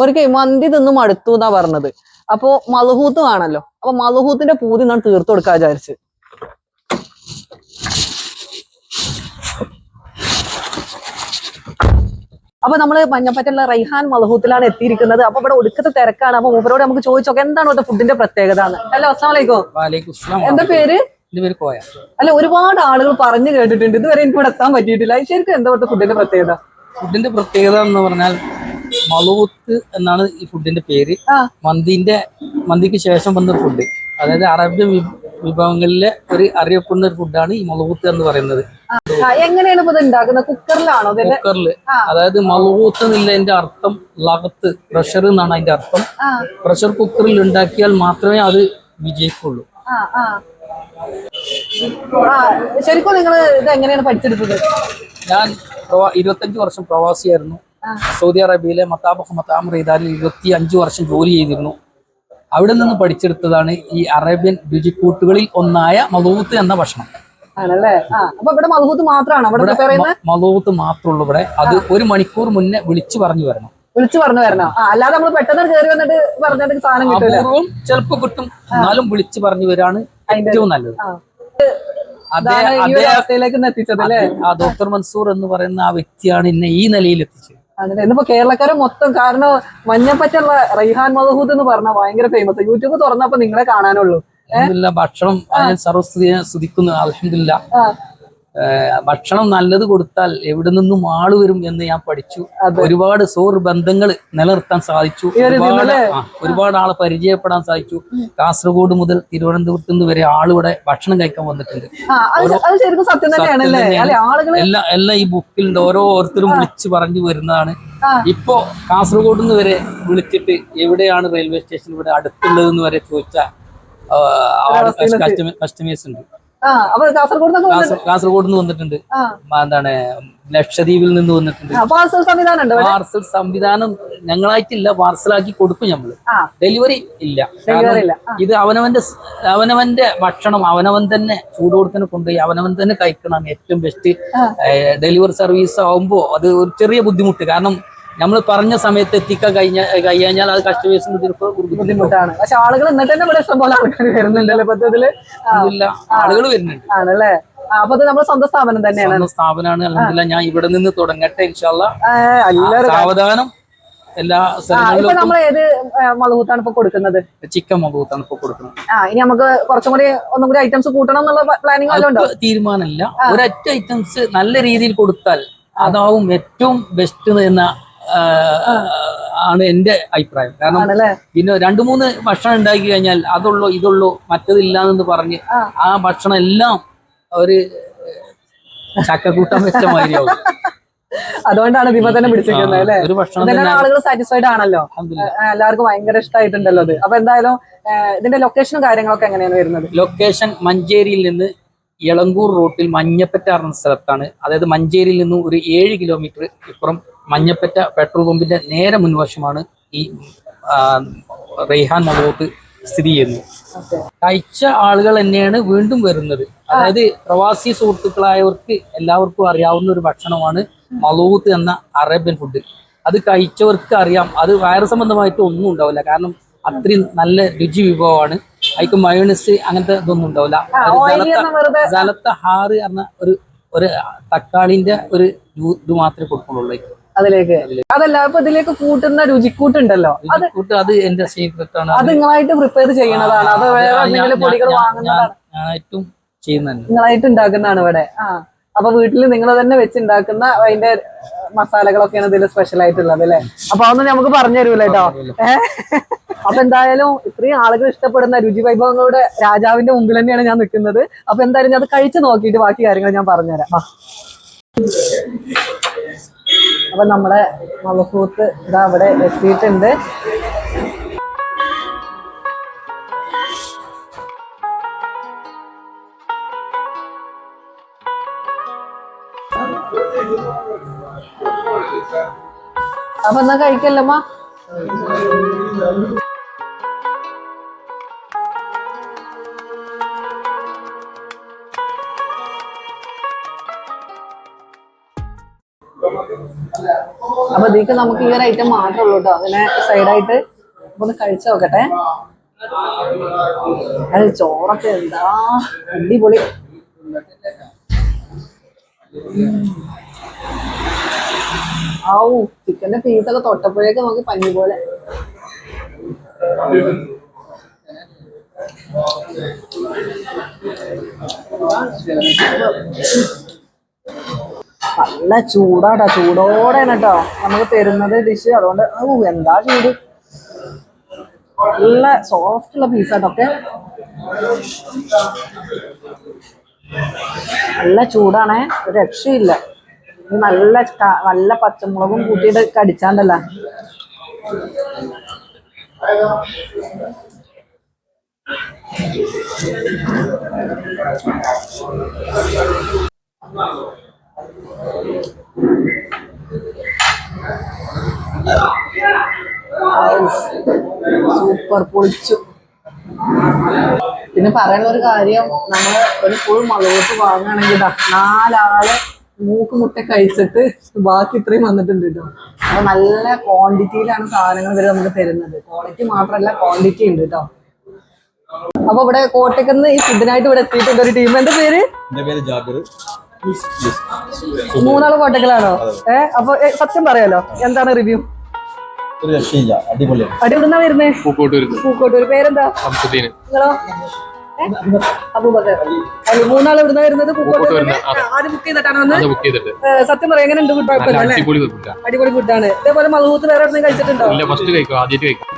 ഒരിക്കൽ മന്തി തിന്ന് മടുത്തു എന്നാ പറഞ്ഞത്. അപ്പോ മലഹൂത്ത് വേണല്ലോ അപ്പൊ മലഹൂത്തിന്റെ പൂതി ഞാൻ തീർത്തു കൊടുക്കാൻ വിചാരിച്ച്. അപ്പൊ നമ്മൾ മഞ്ഞപ്പറ്റുള്ള റൈഹാൻ മലഹൂത്തിലാണ് എത്തിയിരിക്കുന്നത്. അപ്പൊ ഇവിടെ ഒടുക്കത്തെ തിരക്കാണ്. അപ്പൊ മൂപ്പരോട് നമുക്ക് ചോദിച്ചോക്കെ എന്താണ് ഇവിടുത്തെ ഫുഡിന്റെ പ്രത്യേകത ഹലോ അസ്സാം എന്താ പേര്? എന്റെ പേര് കോയ. അല്ല ഒരുപാട് ആളുകൾ പറഞ്ഞു കേട്ടിട്ടുണ്ട്. ഇതുവരെ എനിക്ക് ഇവിടെ എത്താൻ പറ്റിയിട്ടില്ല. ശരിക്കും എന്താ ഇവിടുത്തെ ഫുഡിന്റെ പ്രത്യേകത? ഫുഡിന്റെ പ്രത്യേകത എന്ന് പറഞ്ഞാൽ മലൂത്ത് എന്നാണ് ഈ ഫുഡിന്റെ പേര്. മന്തിന്റെ മന്തിക്ക് ശേഷം വന്ന ഫുഡ്. അതായത് അറബ്യ വിഭവങ്ങളിലെ ഒരു അറിയപ്പെടുന്ന ഒരു ഫുഡാണ് ഈ മലൂത്ത് എന്ന് പറയുന്നത്. എങ്ങനെയാണ് ഇത് ഉണ്ടാക്കുന്നത്? കുക്കറിലാണോ കുക്കറിൽ. കുക്കറിൽ. അതായത് മലൂത്ത് എന്നുള്ളതിന്റെ അർത്ഥം ലകത്ത്. പ്രഷർ എന്നാണ് അതിന്റെ അർത്ഥം. പ്രഷർ കുക്കറിൽ ഉണ്ടാക്കിയാൽ മാത്രമേ അത് വിജയിക്കുള്ളൂ. ആ ശരിക്കും നിങ്ങൾ ഇത് എങ്ങനെയാണ് പഠിച്ചെടുത്തത്? ഞാൻ ഇരുപത്തഞ്ച് വർഷം പ്രവാസിയായിരുന്നു. സൗദി അറേബ്യയിലെ മത്താബ് മത്താം റീദാനിൽ ഇരുപത്തി അഞ്ച് വർഷം ജോലി ചെയ്തിരുന്നു. അവിടെ നിന്ന് പഠിച്ചെടുത്തതാണ് ഈ അറേബ്യൻ രുചിക്കൂട്ടുകളിൽ ഒന്നായ മലൂത്ത് എന്ന ഭക്ഷണം. മലൂത്ത് മാത്രമുള്ളൂ ഇവിടെ അത് ഒരു മണിക്കൂർ മുന്നേ വിളിച്ചു പറഞ്ഞു വരണം. വിളിച്ചു പറഞ്ഞു വരണോ. അല്ലാതെ നമ്മൾ പെട്ടെന്ന് കയറി വന്നിട്ട് പറഞ്ഞിട്ട് സാധനം കിട്ടും ചിലപ്പോ കിട്ടും. എന്നാലും വിളിച്ചു പറഞ്ഞു വരാണ്. ഏറ്റവും നല്ലത്. ഡോക്ടർ മൻസൂർ എന്ന് പറയുന്ന ആ വ്യക്തിയാണ് എന്നെ ഈ നിലയിൽ എത്തിച്ചത്. ആണല്ലേ ഇന്നിപ്പോ കേരളക്കാരെ മൊത്തം കാരണം മഞ്ഞപ്പറ്റുള്ള റൈഹാൻ മഹൂദ് എന്ന് പറഞ്ഞാൽ ഭയങ്കര ഫേമസ് യൂട്യൂബ് തുറന്നപ്പോ നിങ്ങളെ കാണാനുള്ളൂ. ഭക്ഷണം സർവസ്ഥിതി സർവസ്തുതിയെ സ്തുതിക്കുന്നു. അലഹമില്ല ഭക്ഷണം നല്ലത് കൊടുത്താൽ എവിടെ നിന്നും ആൾ വരും എന്ന് ഞാൻ പഠിച്ചു. ഒരുപാട് സോർ ബന്ധങ്ങൾ നിലനിർത്താൻ സാധിച്ചു. ഒരുപാട് ഒരുപാട് ആളെ പരിചയപ്പെടാൻ സാധിച്ചു. കാസർഗോഡ് മുതൽ തിരുവനന്തപുരത്ത് നിന്ന് വരെ ആളിവിടെ ഭക്ഷണം കഴിക്കാൻ വന്നിട്ടുണ്ട്. എല്ലാ എല്ലാം ഈ ബുക്കിലുണ്ട്. ഓരോരുത്തരും വിളിച്ച് പറഞ്ഞു വരുന്നതാണ്. ഇപ്പോ കാസർഗോഡ് നിന്ന് വരെ വിളിച്ചിട്ട് എവിടെയാണ് റെയിൽവേ സ്റ്റേഷൻ ഇവിടെ അടുത്തുള്ളതെന്ന് വരെ ചോദിച്ച. കസ്റ്റമേഴ്സ് ഉണ്ട്. അപ്പൊ കാസർഗോഡ് നിന്ന് വന്നിട്ടുണ്ട്. എന്താണ് ലക്ഷദ്വീപിൽ നിന്ന് വന്നിട്ടുണ്ട്. പാർസൽ സംവിധാനം പാർസൽ സംവിധാനം ഞങ്ങളായിട്ടില്ല പാർസലാക്കി കൊടുക്കും നമ്മൾ ഡെലിവറി ഇല്ല. ഇത് അവനവന്റെ അവനവന്റെ ഭക്ഷണം അവനവൻ തന്നെ ചൂട് തന്നെ കൊണ്ടുപോയി അവനവൻ തന്നെ കഴിക്കണം. ഏറ്റവും ബെസ്റ്റ് ഡെലിവറി സർവീസ് ആവുമ്പോ അത് ഒരു ചെറിയ ബുദ്ധിമുട്ട്. കാരണം നമ്മൾ പറഞ്ഞ സമയത്ത് എത്തിക്കാൻ കഴിഞ്ഞ കഴിഞ്ഞാൽ അത് ബുദ്ധിമുട്ട് ബുദ്ധിമുട്ടാണ്. പക്ഷെ ആളുകൾ എന്നിട്ട് തന്നെ ഇവിടെ ഇഷ്ടംപോലെ ആൾക്കാർ വരുന്നുണ്ടല്ലോ? പദ്ധതിയിൽ ആളുകൾ വരുന്നുണ്ട്. ആണല്ലേ? അപ്പൊ നമ്മുടെ സ്വന്തം സ്ഥാപനം തന്നെയാണ്. സ്ഥാപനമാണ് അല്ലെങ്കിൽ ഞാൻ ഇവിടെ നിന്ന് തുടങ്ങട്ടെ ഇൻഷാല്ല സാവധാനം എല്ലാ സ്ഥലങ്ങളിലും നമ്മൾ ഏത് മധുഹൂത്താണ് ഇപ്പൊ കൊടുക്കുന്നത്? ചിക്കൻ മകുത്താണ് ഇപ്പൊ കൊടുക്കുന്നത്. ആ ഇനി നമുക്ക് കുറച്ചും കൂടി ഒന്നും കൂടി ഐറ്റംസ് കൂട്ടണം എന്നുള്ള പ്ലാനിങ് ഉണ്ടോ? തീരുമാനമില്ല. ഒരൊറ്റ ഐറ്റംസ് നല്ല രീതിയിൽ കൊടുത്താൽ അതാവും ഏറ്റവും ബെസ്റ്റ് എന്ന ആണ് എന്റെ അഭിപ്രായം. കാരണം പിന്നെ രണ്ടു മൂന്ന് ഭക്ഷണം ഉണ്ടാക്കി കഴിഞ്ഞാൽ അതുള്ളൂ ഇതുള്ളൂ മറ്റതില്ലാന്ന് പറഞ്ഞ് ആ. ഭക്ഷണം എല്ലാം ഒരു ചക്കക്കൂട്ടം വെച്ച മാതിരിയാവും. അതുകൊണ്ടാണ് വിമതനം തന്നെ പിടിച്ചിരിക്കുന്നത് അല്ലേ? ഒരു ഭക്ഷണം തന്നെ ആളുകൾ സാറ്റിസ്ഫൈഡ് ആണല്ലോ? എല്ലാവർക്കും ഭയങ്കര ഇഷ്ടമായിട്ടുണ്ടല്ലോ അത്. അപ്പൊ എന്തായാലും ഇതിന്റെ ലൊക്കേഷനും കാര്യങ്ങളൊക്കെ എങ്ങനെയാണ് വരുന്നത്? ലൊക്കേഷൻ മഞ്ചേരിയിൽ നിന്ന് ഇളങ്കൂർ റൂട്ടിൽ മഞ്ഞപ്പറ്റ പറഞ്ഞ സ്ഥലത്താണ്. അതായത് മഞ്ചേരിയിൽ നിന്നും ഒരു ഏഴ് കിലോമീറ്റർ ഇപ്പുറം മഞ്ഞപ്പറ്റ പെട്രോൾ പമ്പിന്റെ നേരെ മുൻവശമാണ് ഈ റെയ്ഹാൻ മലോത്ത് സ്ഥിതി ചെയ്യുന്നത്. അയച്ച കഴിച്ച ആളുകൾ തന്നെയാണ് വീണ്ടും വരുന്നത്. അതായത് പ്രവാസി സുഹൃത്തുക്കളായവർക്ക് എല്ലാവർക്കും അറിയാവുന്ന ഒരു ഭക്ഷണമാണ് മലൂത്ത് എന്ന അറേബ്യൻ ഫുഡ് അത് കഴിച്ചവർക്ക് അറിയാം അത് വയറ് സംബന്ധമായിട്ട് ഒന്നും ഉണ്ടാവില്ല. കാരണം അത്രയും നല്ല രുചി വിഭവമാണ്. അതിക്ക് മയോണിസ് അങ്ങനത്തെ ഇതൊന്നും ഉണ്ടാവില്ല. ജലത്ത ഹാറ് എന്ന ഒരു ഒരു തക്കാളിന്റെ ഒരു ഇത് മാത്രമേ കൊടുക്കുന്നുള്ളൂ അതിലേക്ക്. അതല്ല അപ്പൊ ഇതിലേക്ക് കൂട്ടുന്ന രുചിക്കൂട്ടുണ്ടല്ലോ. അത് രുചിക്കൂട്ട് അത് എന്റെ സീക്രട്ട് ആണ് അത് നിങ്ങളായിട്ട് പ്രിപ്പയർ ചെയ്യണതാണ് അത് വേറെ എന്തെങ്കിലും പൊടികൾ വാങ്ങുന്നതാണ്. ഞാനായിട്ടും ചെയ്യുന്നുണ്ട് നിങ്ങളായിട്ട് ഉണ്ടാക്കുന്നതാണ് ഇവിടെ. ആ അപ്പൊ വീട്ടിൽ നിങ്ങൾ തന്നെ വെച്ചുണ്ടാക്കുന്ന അതിന്റെ മസാലകളൊക്കെയാണ് ഇതിൽ സ്പെഷ്യൽ ആയിട്ടുള്ളത് അല്ലെ? അപ്പൊ അതൊന്നും നമുക്ക് പറഞ്ഞു തരൂല കേട്ടോ അപ്പൊ എന്തായാലും ഇത്രയും ആളുകൾ ഇഷ്ടപ്പെടുന്ന രുചി വൈഭവങ്ങളുടെ രാജാവിന്റെ മുമ്പിൽ തന്നെയാണ് ഞാൻ നിൽക്കുന്നത്. അപ്പൊ എന്തായാലും ഞാൻ അത് കഴിച്ചു നോക്കിയിട്ട് ബാക്കി കാര്യങ്ങൾ ഞാൻ പറഞ്ഞുതരാം. അപ്പൊ നമ്മുടെ മലക്കൂത്ത് ഇതാ അവിടെ എത്തിയിട്ടുണ്ട്. അപ്പൊ എന്നാ കഴിക്കല്ലമ്മ അപ്പൊ ഇതിക്ക് നമുക്ക് ഈ ഒരു ഐറ്റം മാത്രമേ ഉള്ളൂ കേട്ടോ അതിനെ സൈഡായിട്ട് ഒന്ന് കഴിച്ചു നോക്കട്ടെ. അത് ചോറൊക്കെ എന്താ? അടിപൊളി. ഔ ചിക്കന്റെ പീസൊക്കെ തൊട്ടപ്പോഴേക്ക് നമുക്ക് പഞ്ഞി പോലെ. നല്ല ചൂടാട്ടോ ചൂടോടെയാണ് കേട്ടോ. നമുക്ക് തരുന്നത് ഡിഷ് അതുകൊണ്ട് ഓ എന്താ ചൂട്? നല്ല സോഫ്റ്റ് ഉള്ള പീസാട്ടൊക്കെ നല്ല ചൂടാണേ ഒരു രക്ഷയില്ല. നല്ല നല്ല പച്ചമുളകും കൂട്ടിയിട്ട് കടിച്ചാണ്ടല്ല? സൂപ്പർ പൊളിച്ചു. പിന്നെ പറയാനുള്ള ഒരു കാര്യം നമ്മൾ ഒരു ഫുൾ മുളകോട്ട് വാങ്ങുകയാണെങ്കിൽ നാലാൾ മൂക്ക് മുട്ട കഴിച്ചിട്ട് ബാക്കി ഇത്രയും വന്നിട്ടുണ്ട് കേട്ടോ. അപ്പൊ നല്ല ക്വാണ്ടിറ്റിയിലാണ് സാധനങ്ങൾ വരെ നമുക്ക് തരുന്നത്. ക്വാളിറ്റി മാത്രമല്ല ക്വാണ്ടിറ്റി ഉണ്ട് കേട്ടോ. അപ്പൊ ഇവിടെ കോട്ടയ്ക്കുന്ന് ഈ ഫുഡിനായിട്ട് ഇവിടെ എത്തിയിട്ടുണ്ട് ഒരു ടീം എന്റെ പേര്? മൂന്നാൾ കോട്ടക്കലാണോ? ഏഹ് അപ്പൊ സത്യം പറയാലോ എന്താണ് റിവ്യൂ ഒരു രക്ഷയില്ല. അടിപൊളിയാണ്. അടി ഇവിടുന്നാ വരുന്നേ? പൂക്കോട്ടൂർ പൂക്കോട്ടൂർ പേരെന്താ? നിങ്ങളോ? അബൂബക്കർ. അല്ല മൂന്നാൾ ഇവിടുന്ന് വരുന്നത്? പൂക്കോട്ടൂർ ആദ്യം ബുക്ക് ചെയ്തിട്ടാണ് വന്ന് ബുക്ക് ചെയ്തിട്ട്. ഏ, സത്യം പറയാം അല്ലേ? അടിപൊളി ഫുഡാ അടിപൊളി ഫുഡാണ് ഇതേപോലെ മധുഹൂത്ത് വേറെ എവിടെയും കഴിച്ചിട്ടുണ്ടോ? ഇല്ല ഫസ്റ്റ് കഴിക്കും ആദ്യമായിട്ട് കഴിക്കും.